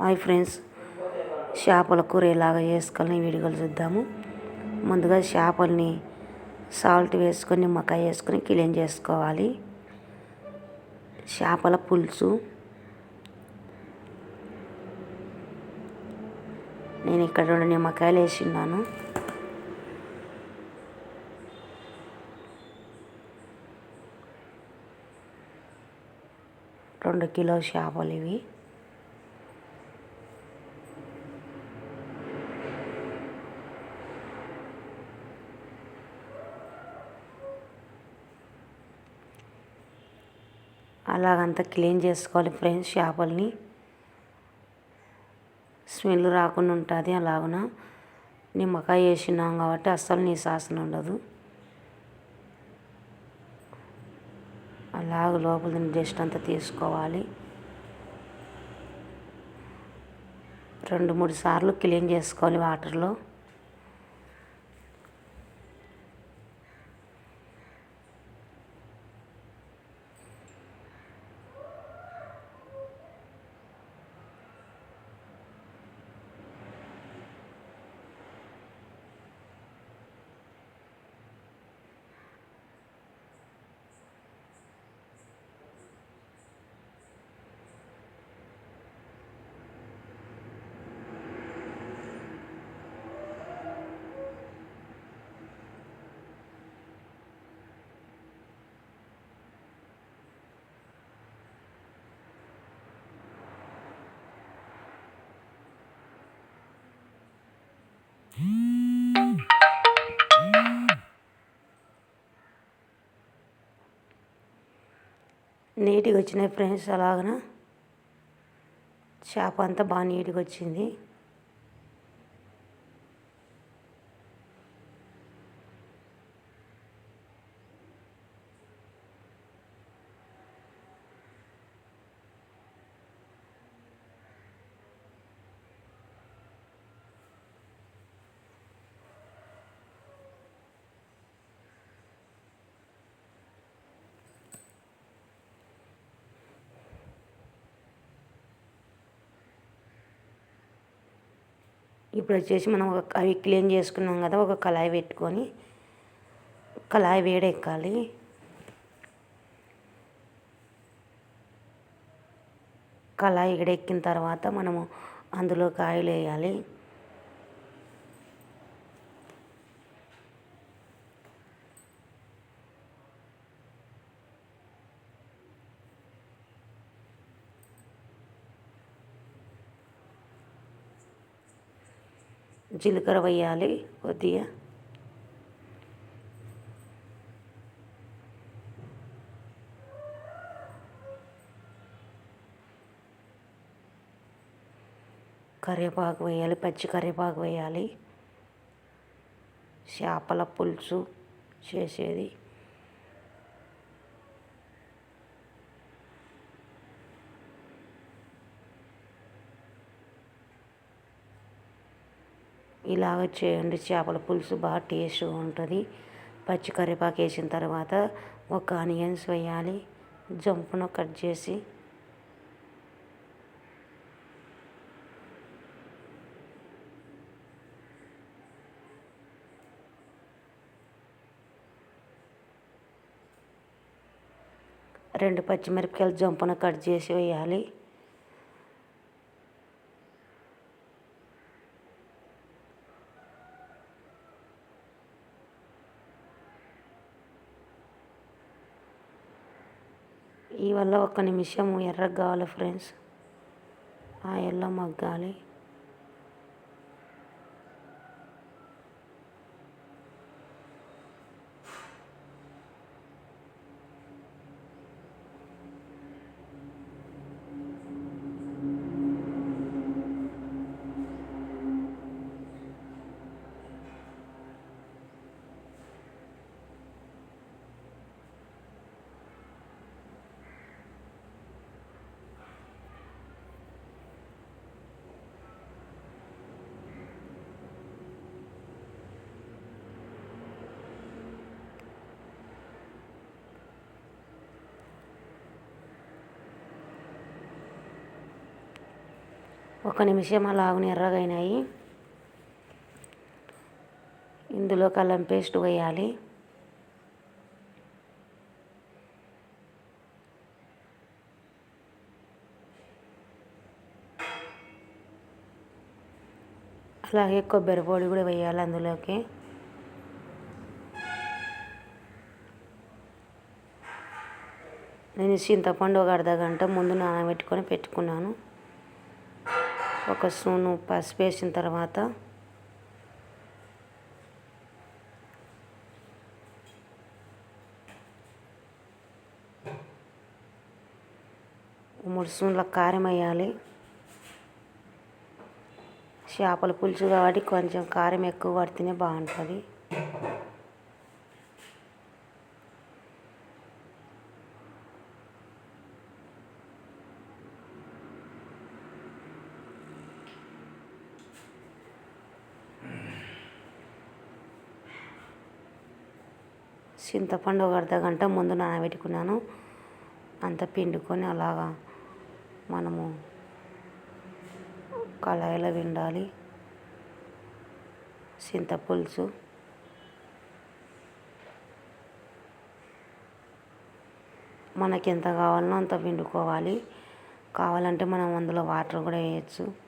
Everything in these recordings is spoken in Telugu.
Hi friends. చేపల కూర ఎలాగ చేసుకోవాలని వీడియోలు చూద్దాము. ముందుగా చేపల్ని సాల్ట్ వేసుకొని నిమ్మకాయ వేసుకొని క్లీన్ చేసుకోవాలి. చేపల పులుసు. నేను ఇక్కడ రెండు నిమ్మకాయలు వేసిన్నాను. రెండు కిలో చేపలు ఇవి. అలాగంతా క్లీన్ చేసుకోవాలి ఫ్రెండ్స్ చేపల్ని. స్మెల్ రాకుండా ఉంటుంది అలాగున. నిమ్మకాయ వేసినాం కాబట్టి అస్సలు నీ సాసన ఉండదు. అలాగ లోపల జస్ట్ అంతా తీసుకోవాలి. రెండు మూడు సార్లు క్లీన్ చేసుకోవాలి వాటర్లో. నీట్గా వచ్చినాయి ఫ్రెండ్స్ అలాగన? చేప అంతా బాగా నీట్గా వచ్చింది. ఇప్పుడు వచ్చేసి మనం ఒక అవి క్లీన్ చేసుకున్నాం కదా ఒక కళాయి పెట్టుకొని కళాయి వేడెక్కాలి. కళాయి వేడెక్కిన తర్వాత మనము అందులోకి ఆయిల్ వేయాలి. జీలకర్ర వేయాలి కొద్దిగా. కరివేపాకు వేయాలి పచ్చి కరివేపాకు వేయాలి. చేపల పులుసు చేసేది. ఇలాగ చేయండి. చేపల పులుసు బాగా టేస్ట్గా ఉంటుంది. పచ్చి కరివేపాకు వేసిన తర్వాత ఒక ఆనియన్స్ వేయాలి. జంపును కట్ చేసి రెండు పచ్చిమిరపకాయలు జంపున కట్ చేసి వేయాలి. ఈ వల్ల ఒక నిమిషం ఎర్రగా కావాలి ఫ్రెండ్స్ ఆయిల్లో మగ్గాలి. ఒక నిమిషం అలాగనే ఎర్రగైనాయి. ఇందులో కల్లం పేస్ట్ వేయాలి. అలాగే కొబ్బరి పొడి కూడా వేయాలి అందులోకి. నేను చింతపండు ఒక అర్ధ గంట ముందు నానబెట్టుకొని పెట్టుకున్నాను. ఒక స్పూను పసుపు వేసిన తర్వాత మూడు స్పూన్ల కారం వేయాలి. చేపల పులుసు కాబట్టి కొంచెం కారం ఎక్కువ పడితేనే బాగుంటుంది. చింతపండు ఒక అర్ధ గంట ముందు నానబెట్టుకున్నాను. అంత పిండుకొని అలాగా మనము కళాయిలో విండాలి చింతపులుసు. మనకి ఎంత కావాలనో అంత పిండుకోవాలి. కావాలంటే మనం అందులో వాటర్ కూడా వేయచ్చు.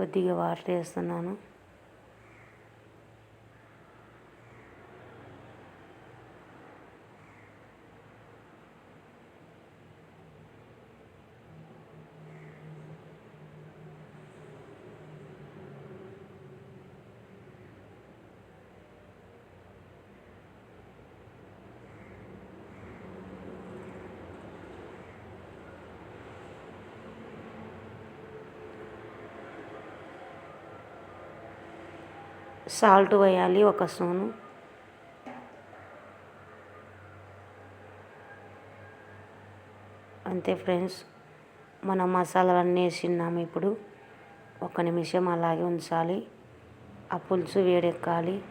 కొద్దిగా వాటర్ వేస్తున్నాను. సాల్ట్ వేయాలి ఒక స్పూను. అంతే ఫ్రెండ్స్ మనం మసాలాలన్నీ వేసినాము ఇప్పుడు. ఒక నిమిషం అలాగే ఉంచాలి. ఆ పులుసు వేడెక్కాలి.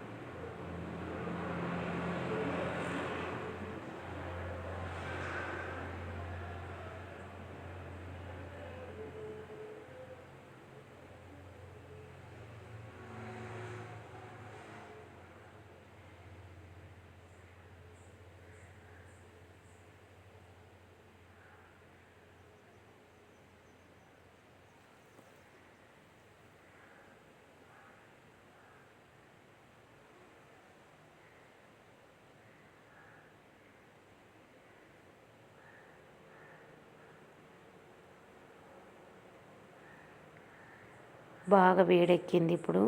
బాగా వేడెక్కింది ఇప్పుడు.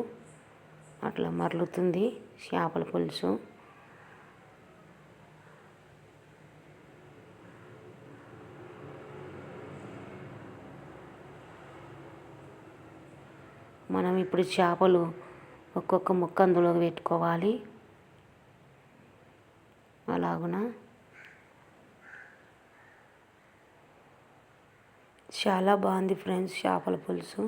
అట్లా మరలుతుంది చేపల పులుసు. మనం ఇప్పుడు చేపలు ఒక్కొక్క ముక్క అందులోకి పెట్టుకోవాలి. అలాగున? చాలా బాగుంది ఫ్రెండ్స్ చేపల పులుసు.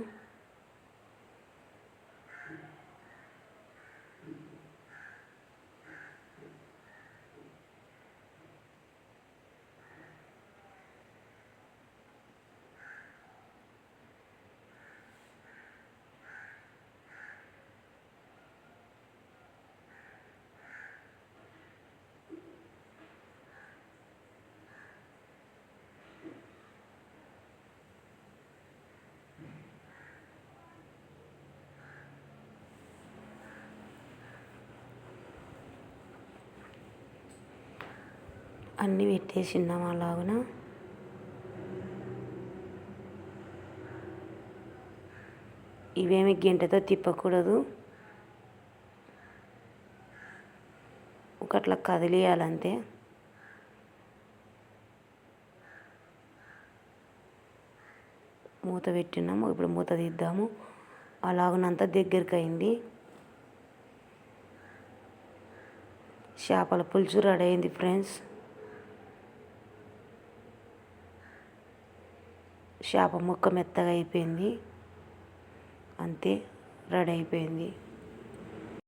అన్నీ పెట్టేసినాం అలాగున ఇవేమి గంటతో తిప్పకూడదు. ఒకట్లా కదిలియాలంతే. మూత పెట్టినాము ఇప్పుడు మూత తీద్దాము. అలాగనంత దగ్గరికి అయింది చేపల పులుసు రెడీ అయింది ఫ్రెండ్స్ చేప ముక్క మెత్తగా అయిపోయింది. అంతే రెడీ అయిపోయింది.